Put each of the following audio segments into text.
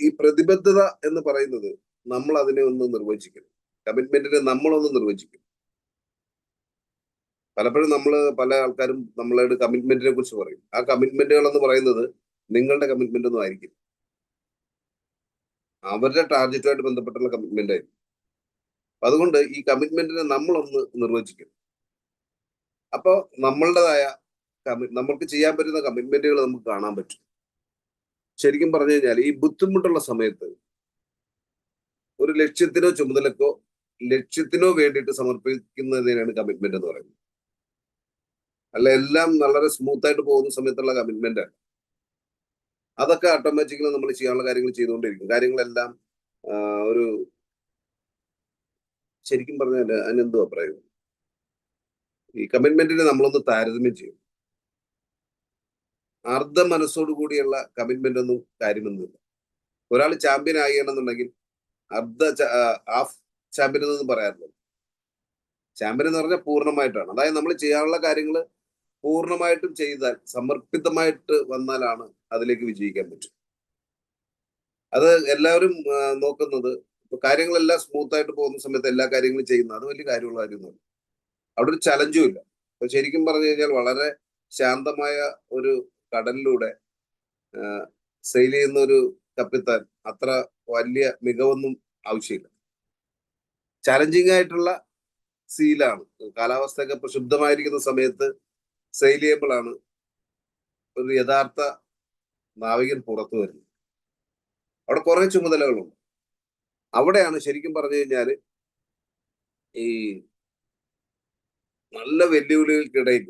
ഈ പ്രതിബദ്ധത എന്ന് പറയുന്നത് നമ്മൾ അതിനെ ഒന്ന് നിർവചിക്കണം കമ്മിറ്റ്മെന്റിനെ നമ്മളൊന്ന് നിർവചിക്കും പലപ്പോഴും നമ്മൾ പല ആൾക്കാരും നമ്മളോട് കമ്മിറ്റ്മെന്റിനെ കുറിച്ച് പറയും. ആ കമ്മിറ്റ്മെന്റുകൾ എന്ന് പറയുന്നത് നിങ്ങളുടെ കമ്മിറ്റ്മെന്റ് ഒന്നും ആയിരിക്കും അവരുടെ ടാർഗറ്റുമായിട്ട് ബന്ധപ്പെട്ടുള്ള കമ്മിറ്റ്മെന്റ് ആയിരിക്കും. അതുകൊണ്ട് ഈ കമ്മിറ്റ്മെന്റിനെ നമ്മളൊന്ന് നിർവചിക്കും അപ്പോ നമ്മളുടേതായ കമ്മി നമ്മൾക്ക് ചെയ്യാൻ പറ്റുന്ന കമ്മിറ്റ്മെന്റുകൾ നമുക്ക് കാണാൻ പറ്റും. ശരിക്കും പറഞ്ഞു കഴിഞ്ഞാൽ ഈ ബുദ്ധിമുട്ടുള്ള സമയത്ത് ഒരു ലക്ഷ്യത്തിനോ ചുമതലക്കോ ലക്ഷ്യത്തിനോ വേണ്ടിയിട്ട് സമർപ്പിക്കുന്നതിനാണ് കമ്മിറ്റ്മെന്റ് എന്ന് പറയുന്നത്. അല്ല എല്ലാം വളരെ സ്മൂത്ത് ആയിട്ട് പോകുന്ന സമയത്തുള്ള കമ്മിറ്റ്മെന്റ് ആണ്. അതൊക്കെ ഓട്ടോമാറ്റിക്കലി നമ്മൾ ചെയ്യാനുള്ള കാര്യങ്ങൾ ചെയ്തുകൊണ്ടിരിക്കും. കാര്യങ്ങളെല്ലാം ഒരു ശരിക്കും പറഞ്ഞാൽ അതിനെന്തോ പറയുന്നത് ഈ കമ്മിറ്റ്മെന്റിനെ നമ്മളൊന്ന് താരതമ്യം ചെയ്യും അർദ്ധ മനസ്സോടു കൂടിയുള്ള കമ്മിറ്റ്മെന്റ് ഒന്നും കാര്യമൊന്നുമില്ല. ഒരാൾ ചാമ്പ്യൻ ആകണമെന്നുണ്ടെങ്കിൽ അർദ്ധ ഹാഫ് ചാമ്പ്യൻ എന്നൊന്നും പറയാറില്ല. ചാമ്പ്യൻ എന്ന് പറഞ്ഞാൽ പൂർണമായിട്ടാണ്. അതായത് നമ്മൾ ചെയ്യാനുള്ള കാര്യങ്ങൾ പൂർണമായിട്ടും ചെയ്താൽ സമർപ്പിതമായിട്ട് വന്നാലാണ് അതിലേക്ക് വിജയിക്കാൻ പറ്റും. അത് എല്ലാവരും നോക്കുന്നത് ഇപ്പൊ കാര്യങ്ങളെല്ലാം സ്മൂത്ത് ആയിട്ട് പോകുന്ന സമയത്ത് എല്ലാ കാര്യങ്ങളും ചെയ്യുന്ന അത് വലിയ കാര്യമുള്ള കാര്യമൊന്നുമല്ല. അവിടെ ഒരു ചലഞ്ചും ഇല്ല. ശരിക്കും പറഞ്ഞു കഴിഞ്ഞാൽ വളരെ ശാന്തമായ ഒരു കടലിലൂടെ സെയിൽ ചെയ്യുന്ന ഒരു കപ്പിത്താൻ അത്ര വലിയ മികവൊന്നും ആവശ്യമില്ല. ചലഞ്ചിങ് ആയിട്ടുള്ള സീലാണ് കാലാവസ്ഥയൊക്കെ പ്രക്ഷുബ്ധമായിരിക്കുന്ന സമയത്ത് സെയിൽ ചെയ്യബിൾ ആണ് ഒരു യഥാർത്ഥ നാവികൻ പുറത്തു വരുന്നത്. അവിടെ കുറെ ചുമതലകളുണ്ട്. അവിടെയാണ് ശരിക്കും പറഞ്ഞു കഴിഞ്ഞാൽ ഈ നല്ല വെല്ലുവിളികൾക്കിടയിൽ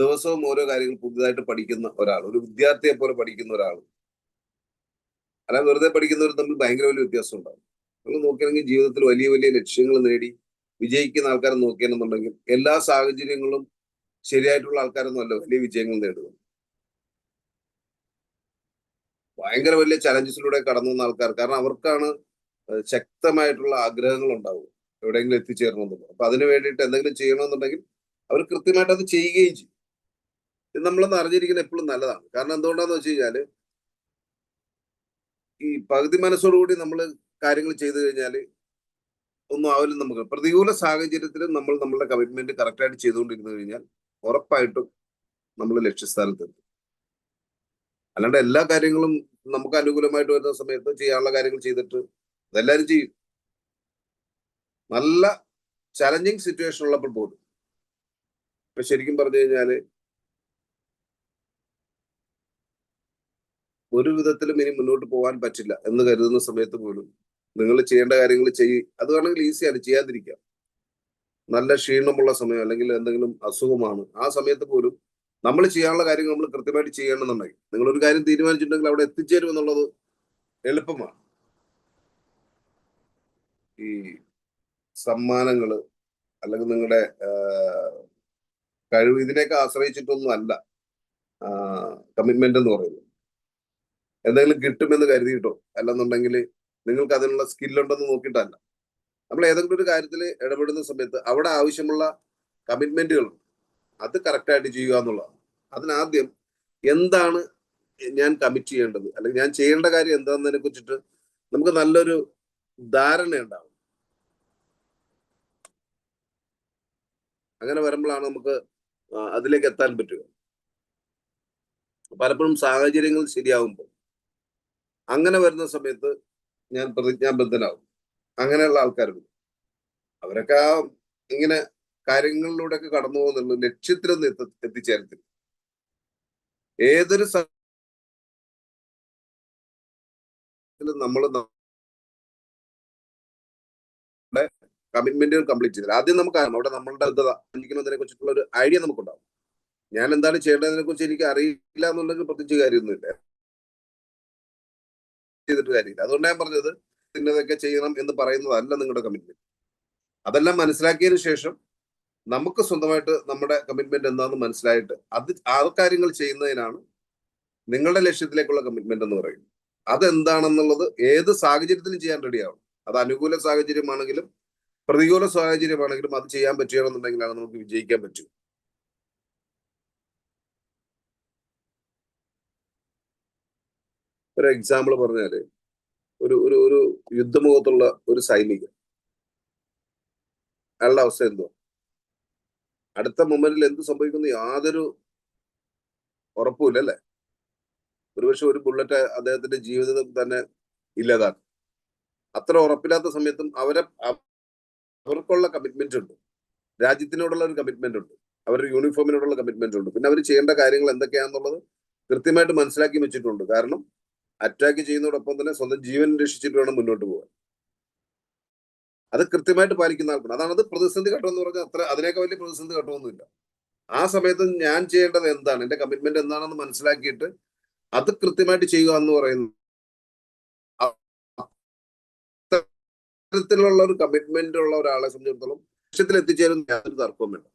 ദിവസവും ഓരോ കാര്യങ്ങൾ പുതുതായിട്ട് പഠിക്കുന്ന ഒരാൾ ഒരു വിദ്യാർത്ഥിയെ പോലെ പഠിക്കുന്ന ഒരാൾ. അല്ല വെറുതെ പഠിക്കുന്നവർ തമ്മിൽ ഭയങ്കര വലിയ വ്യത്യാസം ഉണ്ടാവും. നമ്മൾ നോക്കുകയാണെങ്കിൽ ജീവിതത്തിൽ വലിയ വലിയ ലക്ഷ്യങ്ങൾ നേടി വിജയിക്കുന്ന ആൾക്കാരെ നോക്കുകയാണെന്നുണ്ടെങ്കിൽ എല്ലാ സാഹചര്യങ്ങളും ശരിയായിട്ടുള്ള ആൾക്കാരൊന്നും അല്ല വലിയ വിജയങ്ങൾ നേടുക. ഭയങ്കര വലിയ ചലഞ്ചസിലൂടെ കടന്നു വന്ന ആൾക്കാർ കാരണം അവർക്കാണ് ശക്തമായിട്ടുള്ള ആഗ്രഹങ്ങൾ ഉണ്ടാവുക എവിടെയെങ്കിലും എത്തിച്ചേരണമെന്നുള്ളത്. അപ്പൊ അതിന് വേണ്ടിയിട്ട് എന്തെങ്കിലും ചെയ്യണമെന്നുണ്ടെങ്കിൽ അവർ കൃത്യമായിട്ട് അത് ചെയ്യുകയും ചെയ്യും. നമ്മളൊന്ന് അറിഞ്ഞിരിക്കുന്നത് എപ്പോഴും നല്ലതാണ്. കാരണം എന്തുകൊണ്ടാന്ന് വെച്ച് കഴിഞ്ഞാൽ ഈ പകുതി മനസ്സോടുകൂടി നമ്മൾ കാര്യങ്ങൾ ചെയ്തു കഴിഞ്ഞാൽ ഒന്നും ആവില്ല നമുക്ക്. പ്രതികൂല സാഹചര്യത്തിൽ നമ്മൾ നമ്മളുടെ കമ്മിറ്റ്മെന്റ് കറക്റ്റായിട്ട് ചെയ്തുകൊണ്ടിരുന്നു കഴിഞ്ഞാൽ ഉറപ്പായിട്ടും നമ്മൾ ലക്ഷ്യസ്ഥാനത്തെത്തും. അല്ലാണ്ട് എല്ലാ കാര്യങ്ങളും നമുക്ക് അനുകൂലമായിട്ട് വരുന്ന സമയത്ത് ചെയ്യാനുള്ള കാര്യങ്ങൾ ചെയ്തിട്ട് അതെല്ലാവരും ചെയ്യും. നല്ല ചലഞ്ചിങ് സിറ്റുവേഷൻ ഉള്ളപ്പോൾ പോലും. ഇപ്പൊ ശരിക്കും പറഞ്ഞു കഴിഞ്ഞാൽ ഒരു വിധത്തിലും ഇനി മുന്നോട്ട് പോകാൻ പറ്റില്ല എന്ന് കരുതുന്ന സമയത്ത് പോലും നിങ്ങൾ ചെയ്യേണ്ട കാര്യങ്ങൾ ചെയ്യ് അത് വേണമെങ്കിൽ ഈസിയാണ് ചെയ്യാതിരിക്കാം. നല്ല ക്ഷീണമുള്ള സമയം അല്ലെങ്കിൽ എന്തെങ്കിലും അസുഖമാണ് ആ സമയത്ത് പോലും നമ്മൾ ചെയ്യാനുള്ള കാര്യങ്ങൾ നമ്മൾ കൃത്യമായിട്ട് ചെയ്യണമെന്നുണ്ടെങ്കിൽ ഒരു കാര്യം തീരുമാനിച്ചിട്ടുണ്ടെങ്കിൽ അവിടെ എത്തിച്ചേരും എന്നുള്ളത് എളുപ്പമാണ്. ഈ സമ്മാനങ്ങൾ അല്ലെങ്കിൽ നിങ്ങളുടെ കഴിവ് ഇതിനെയൊക്കെ ആശ്രയിച്ചിട്ടൊന്നും അല്ല കമ്മിറ്റ്മെന്റ് എന്ന് പറയുന്നത്. എന്തെങ്കിലും കിട്ടുമെന്ന് കരുതിയിട്ടോ? അല്ലെന്നുണ്ടെങ്കിൽ നിങ്ങൾക്ക് അതിനുള്ള സ്കില്ലുണ്ടെന്ന് നോക്കിയിട്ടല്ല. നമ്മൾ ഏതെങ്കിലും ഒരു കാര്യത്തിൽ ഇടപെടുന്ന സമയത്ത് അവിടെ ആവശ്യമുള്ള കമ്മിറ്റ്മെന്റുകൾ അത് കറക്റ്റായിട്ട് ചെയ്യുക എന്നുള്ളതാണ്. അതിനാദ്യം എന്താണ് ഞാൻ കമ്മിറ്റ് ചെയ്യേണ്ടത്? അല്ലെങ്കിൽ ഞാൻ ചെയ്യേണ്ട കാര്യം എന്താണെന്നതിനെ കുറിച്ചിട്ട് നമുക്ക് നല്ലൊരു ധാരണ ഉണ്ടാവും അങ്ങനെ വരുമ്പോഴാണ് നമുക്ക് അതിലേക്ക് എത്താൻ പറ്റുക. പലപ്പോഴും സാഹചര്യങ്ങൾ ശരിയാവുമ്പോൾ അങ്ങനെ വരുന്ന സമയത്ത് ഞാൻ പ്രതിജ്ഞാബദ്ധനാവും. അങ്ങനെയുള്ള ആൾക്കാരുണ്ട് അവരൊക്കെ ആ ഇങ്ങനെ കാര്യങ്ങളിലൂടെ ഒക്കെ കടന്നു പോകുന്നുള്ള. ലക്ഷ്യത്തിലൊന്നും എത്തി എത്തിച്ചേരത്തില്ല. ഏതൊരു നമ്മൾ കമ്മിറ്റ്മെന്റുകൾ കംപ്ലീറ്റ് ചെയ്തില്ല. ആദ്യം നമുക്ക് അറിയാം അവിടെ നമ്മളുടെ ചിന്തിക്കുന്നതിനെ കുറിച്ചിട്ടുള്ള ഒരു ഐഡിയ നമുക്കുണ്ടാവും. ഞാൻ എന്താണ് ചെയ്യേണ്ടതിനെ കുറിച്ച് എനിക്ക് അറിയില്ല എന്നുണ്ടെങ്കിൽ പ്രത്യേകിച്ച് കാര്യമൊന്നുമില്ല. ചെയ്തിട്ട് കാര്യമില്ല. അതുകൊണ്ട് ഞാൻ പറഞ്ഞത് ഇന്നതൊക്കെ ചെയ്യണം എന്ന് പറയുന്നതല്ല നിങ്ങളുടെ കമ്മിറ്റ്മെന്റ് അതെല്ലാം മനസ്സിലാക്കിയതിനു ശേഷം നമുക്ക് സ്വന്തമായിട്ട് നമ്മുടെ കമ്മിറ്റ്മെന്റ് എന്താണെന്ന് മനസ്സിലായിട്ട് അത് ആ കാര്യങ്ങൾ ചെയ്യുന്നതിനാണ് നിങ്ങളുടെ ലക്ഷ്യത്തിലേക്കുള്ള കമ്മിറ്റ്മെന്റ് എന്ന് പറയുന്നത്. അതെന്താണെന്നുള്ളത് ഏത് സാഹചര്യത്തിലും ചെയ്യാൻ റെഡിയാവും അത് അനുകൂല സാഹചര്യമാണെങ്കിലും പ്രതികൂല സാഹചര്യമാണെങ്കിലും അത് ചെയ്യാൻ പറ്റുകയാണെന്നുണ്ടെങ്കിലാണ് നമുക്ക് വിജയിക്കാൻ പറ്റും ഒരു എക്സാമ്പിൾ പറഞ്ഞാൽ ഒരു ഒരു ഒരു യുദ്ധമുഖത്തുള്ള ഒരു സൈനികൻ. അയാളുടെ അവസ്ഥ എന്തോ അടുത്ത മൊമെന്റിൽ എന്ത് സംഭവിക്കുന്നു? യാതൊരു ഉറപ്പുമില്ല അല്ലെ? ഒരുപക്ഷെ ഒരു ബുള്ളറ്റ് അദ്ദേഹത്തിന്റെ ജീവിതം തന്നെ ഇല്ലാതാക്കും. അത്ര ഉറപ്പില്ലാത്ത സമയത്തും അവരെ അവർക്കുള്ള കമ്മിറ്റ്മെന്റ് ഉണ്ട്. രാജ്യത്തിനോടുള്ള ഒരു കമ്മിറ്റ്മെന്റ് ഉണ്ട്. അവരുടെ യൂണിഫോമിനോടുള്ള കമ്മിറ്റ്മെന്റ് ഉണ്ട്. പിന്നെ അവർ ചെയ്യേണ്ട കാര്യങ്ങൾ എന്തൊക്കെയാണെന്നുള്ളത് കൃത്യമായിട്ട് മനസ്സിലാക്കി വെച്ചിട്ടുണ്ട്. കാരണം അറ്റാക്ക് ചെയ്യുന്നതോടൊപ്പം തന്നെ സ്വന്തം ജീവൻ രക്ഷിച്ചിട്ട് വേണം മുന്നോട്ട് പോകാൻ. അത് കൃത്യമായിട്ട് പാലിക്കുന്ന ആൾക്കാണ് അതാണ് അത് പ്രതിസന്ധി ഘട്ടം എന്ന് പറഞ്ഞാൽ അത്ര അതിനേക്കാൾ വലിയ പ്രതിസന്ധി ഘട്ടമൊന്നുമില്ല. ആ സമയത്ത് ഞാൻ ചെയ്യേണ്ടത് എന്താണ്? എന്റെ കമ്മിറ്റ്മെന്റ് എന്താണെന്ന് മനസ്സിലാക്കിയിട്ട് അത് കൃത്യമായിട്ട് ചെയ്യുക എന്ന് പറയുന്നു തരത്തിലുള്ള ഒരു കമ്മിറ്റ്മെന്റ് ഉള്ള ഒരാളെ സംബന്ധിച്ചിടത്തോളം ലക്ഷ്യത്തിൽ എത്തിച്ചേരുന്ന യാതൊരു തർക്കവും വേണ്ട.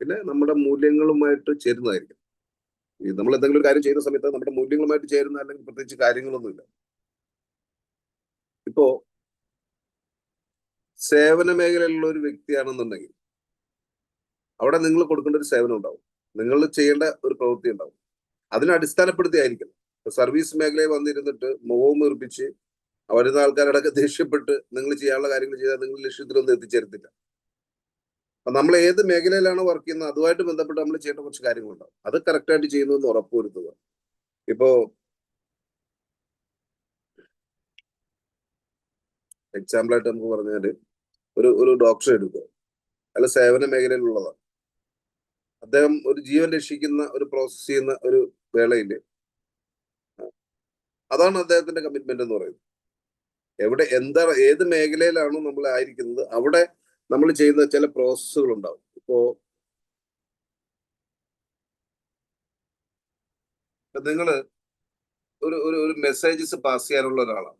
പിന്നെ നമ്മുടെ മൂല്യങ്ങളുമായിട്ട് ചേരുന്നതായിരിക്കും നമ്മൾ എന്തെങ്കിലും ഒരു കാര്യം ചെയ്യുന്ന സമയത്ത് നമ്മുടെ മൂല്യങ്ങളുമായിട്ട് ചേരുന്ന അല്ലെങ്കിൽ പ്രത്യേകിച്ച് കാര്യങ്ങളൊന്നുമില്ല. ഇപ്പോ സേവന മേഖലയിലുള്ള ഒരു വ്യക്തിയാണെന്നുണ്ടെങ്കിൽ അവിടെ നിങ്ങൾ കൊടുക്കേണ്ട ഒരു സേവനം ഉണ്ടാവും. നിങ്ങൾ ചെയ്യേണ്ട ഒരു പ്രവൃത്തി ഉണ്ടാവും. അതിനെ അടിസ്ഥാനപ്പെടുത്തിയായിരിക്കണം. ഇപ്പൊ സർവീസ് മേഖലയിൽ വന്നിരുന്നിട്ട് മുഖവും വീർപ്പിച്ച് വരുന്ന ആൾക്കാരോടൊക്കെ ദേഷ്യപ്പെട്ട് നിങ്ങൾ ചെയ്യാനുള്ള കാര്യങ്ങൾ ചെയ്താൽ നിങ്ങൾ ലക്ഷ്യത്തിലൊന്നും എത്തിച്ചേരത്തില്ല. നമ്മൾ ഏത് മേഖലയിലാണ് വർക്ക് ചെയ്യുന്നത് അതുമായിട്ട് ബന്ധപ്പെട്ട് നമ്മൾ ചെയ്യേണ്ട കുറച്ച് കാര്യങ്ങളുണ്ടാവും അത് കറക്റ്റായിട്ട് ചെയ്യുന്നു എന്ന് ഉറപ്പുവരുത്തുക. ഇപ്പോ എക്സാമ്പിൾ ആയിട്ട് നമുക്ക് പറഞ്ഞാൽ ഒരു ഒരു ഡോക്ടറെ എടുക്കുക. അല്ല സേവന മേഖലയിലുള്ളതാണ്. അദ്ദേഹം ഒരു ജീവൻ രക്ഷിക്കുന്ന ഒരു പ്രോസസ് ചെയ്യുന്ന ഒരു വേളയിൽ അതാണ് അദ്ദേഹത്തിന്റെ കമ്മിറ്റ്മെന്റ് എന്ന് പറയുന്നത്. എവിടെ എന്താ ഏത് മേഖലയിലാണോ നമ്മൾ ആയിരിക്കുന്നത് അവിടെ നമ്മൾ ചെയ്യുന്ന ചില പ്രോസസ്സുകൾ ഉണ്ടാവും. ഇപ്പോ നിങ്ങൾ ഒരു ഒരു ഒരു മെസ്സേജസ് പാസ് ചെയ്യാനുള്ള ഒരാളാണ്.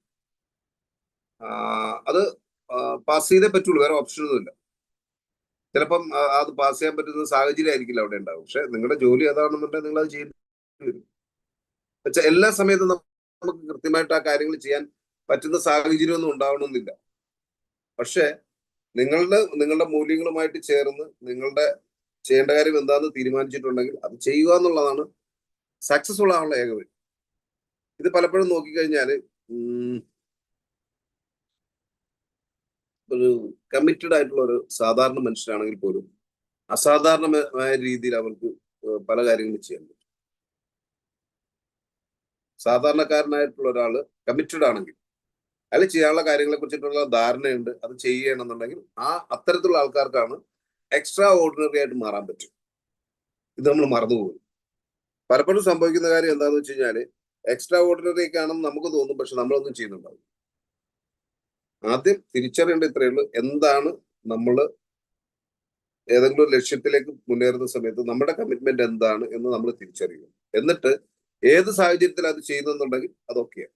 അത് പാസ് ചെയ്തേ പറ്റുള്ളൂ വേറെ ഓപ്ഷൻ ഒന്നുമില്ല. ചിലപ്പം അത് പാസ് ചെയ്യാൻ പറ്റുന്ന സാഹചര്യം ആയിരിക്കില്ല അവിടെ ഉണ്ടാവും. പക്ഷെ നിങ്ങളുടെ ജോലി അതാണെന്നുണ്ടെങ്കിൽ നിങ്ങൾ അത് ചെയ്യേണ്ടി വരും. പക്ഷെ എല്ലാ സമയത്തും നമുക്ക് കൃത്യമായിട്ട് ആ കാര്യങ്ങൾ ചെയ്യാൻ പറ്റുന്ന സാഹചര്യം ഒന്നും ഉണ്ടാവണമെന്നില്ല. പക്ഷെ നിങ്ങളുടെ നിങ്ങളുടെ മൂല്യങ്ങളുമായിട്ട് ചേർന്ന് നിങ്ങളുടെ ചെയ്യേണ്ട കാര്യം എന്താണെന്ന് തീരുമാനിച്ചിട്ടുണ്ടെങ്കിൽ അത് ചെയ്യുക എന്നുള്ളതാണ് സക്സസ്ഫുൾ ആവാനുള്ള ഏക വഴി. ഇത് പലപ്പോഴും നോക്കിക്കഴിഞ്ഞാൽ ഒരു കമ്മിറ്റഡ് ആയിട്ടുള്ള ഒരു സാധാരണ മനുഷ്യനാണെങ്കിൽ പോലും അസാധാരണമായ രീതിയിൽ അവർക്ക് പല കാര്യങ്ങളും ചെയ്യാൻ പറ്റും. സാധാരണക്കാരനായിട്ടുള്ള ഒരാൾ കമ്മിറ്റഡ് ആണെങ്കിൽ അയാൾ ചെയ്യാനുള്ള കാര്യങ്ങളെ കുറിച്ചിട്ടുള്ള ധാരണയുണ്ട്. അത് ചെയ്യണമെന്നുണ്ടെങ്കിൽ ആ അത്തരത്തിലുള്ള ആൾക്കാർക്കാണ് എക്സ്ട്രാ ഓർഡിനറി ആയിട്ട് മാറാൻ പറ്റും. ഇത് നമ്മൾ മറന്നുപോകും. പലപ്പോഴും സംഭവിക്കുന്ന കാര്യം എന്താണെന്ന് വെച്ച് കഴിഞ്ഞാൽ എക്സ്ട്രാ ഓർഡിനറി ഒക്കെ ആണെന്ന് നമുക്ക് തോന്നും പക്ഷെ നമ്മളൊന്നും ചെയ്യുന്നുണ്ടാവും ആദ്യം തിരിച്ചറിയേണ്ട ഇത്രയേ ഉള്ളൂ. എന്താണ് നമ്മൾ ഏതെങ്കിലും ഒരു ലക്ഷ്യത്തിലേക്ക് മുന്നേറുന്ന സമയത്ത് നമ്മുടെ കമ്മിറ്റ്മെന്റ് എന്താണ് എന്ന് നമ്മൾ തിരിച്ചറിയുക. എന്നിട്ട് ഏത് സാഹചര്യത്തിൽ അത് ചെയ്യുന്നുണ്ടെങ്കിൽ അതൊക്കെയാണ്